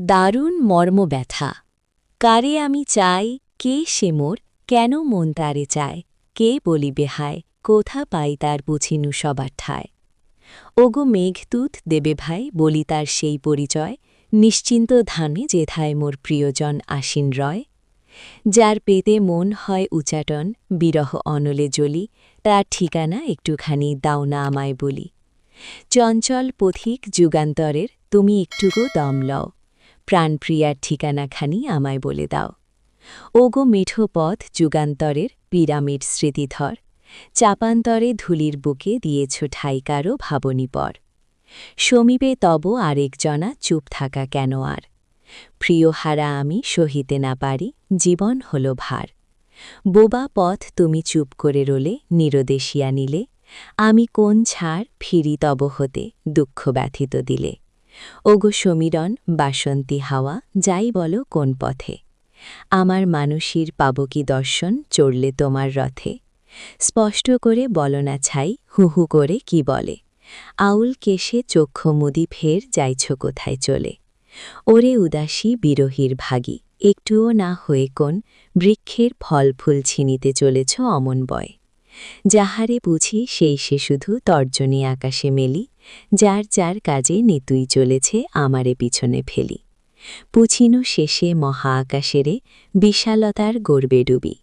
দারুণ মর্ম ব্যথা কারে আমি চাই, কে সে মোর, কেন মন তারে চায়, কে বলিবে হায়, কোথা পাই তার বুঝিনু সবার ঠায়। ওগো মেঘদূত দেবে ভাই, বলি তার সেই পরিচয়, নিশ্চিন্ত ধানে যেথায় মোর প্রিয়জন আসীন রয়। যার পেতে মন হয় উচাটন, বিরহ অনলে জ্বলি, তার ঠিকানা একটুখানি দাও না আমায় বলি। চঞ্চল পথিক যুগান্তরের, তুমি একটুকু দম লও। প্রাণপ্রিয়ার ঠিকানাখানি আমায় বলে দাও। ওগো মিঠো পথ যুগান্তরের পিরামিড স্মৃতিধর, চাপান্তরে ধুলির বুকে দিয়েছ ঠাইকারও ভাবনীপর। সমীপে তব আরেকজনা চুপ থাকা কেন আর? প্রিয় হারা আমি সহিতে না পারি, জীবন হল ভার। বোবা পথ তুমি চুপ করে রোলে, নিরদেশিয়া নিলে, আমি কোন ছাড় ফিরি তব হতে দুঃখ ব্যথিত দিলে। ওগো সমীরণ, বাসন্তী হাওয়া, যাই বলো কোন পথে। আমার মানুষীর পাব কি দর্শন চড়লে তোমার রথে। স্পষ্ট করে বলো না ছাই, হু হু করে কি বলে। আউল কেশে চক্ষু মুদি ফের যাইছ কোথায় চলে। ওরে উদাসী বিরহীর ভাগী, একটুও না হয়ে কোন বৃক্ষের ফল ফুল ছিনিতে চলেছ অমন বয়। যাহারে বুঝি সেই সে শুধু তর্জনী আকাশে মেলি যার যার কাজে নিতুই চলেছে আমারে পিছনে ফেলি। পুছিন শেষে মহা আকাশেরে বিশালতার গর্বে ডুবি।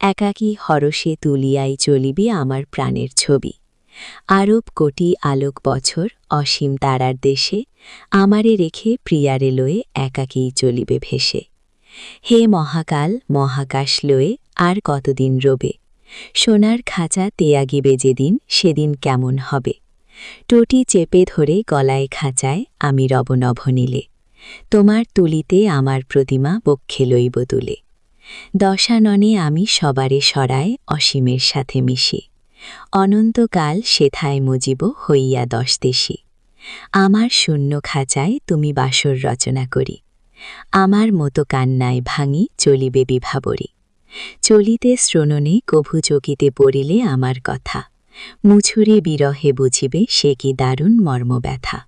একাকী হরসে তুলিয়াই চলিবি আমার প্রাণের ছবি। আরব কোটি আলোক বছর অসীম তারার দেশে আমারে রেখে প্রিয়ারে লয়ে একাকেই চলিবে ভেসে। হে মহাকাল, মহাকাশ লয়ে আর কতদিন রবে? সোনার খাঁচা তেয়াগিবে যেদিন, সেদিন কেমন হবে? টটি চেপে ধরে গলায় খাঁচায় আমি রবনভ নিলে তোমার তুলিতে আমার প্রতিমা বক্ষে লইব তুলে। দশাননে আমি সবারে সরায় অসীমের সাথে মিশি। অনন্তকাল সেথায় মজিব হইয়া দশ দেশি। আমার শূন্য খাঁচায় তুমি বাসর রচনা করি। আমার মতো কান্নায় ভাঙি চলিবে বিভাবরী চলিতে শ্রণনে কভু চকিতে পড়িলে আমার কথা। মুছুরে বিরহে বুঝিবে সে কি দারুণ মর্মব্যথা।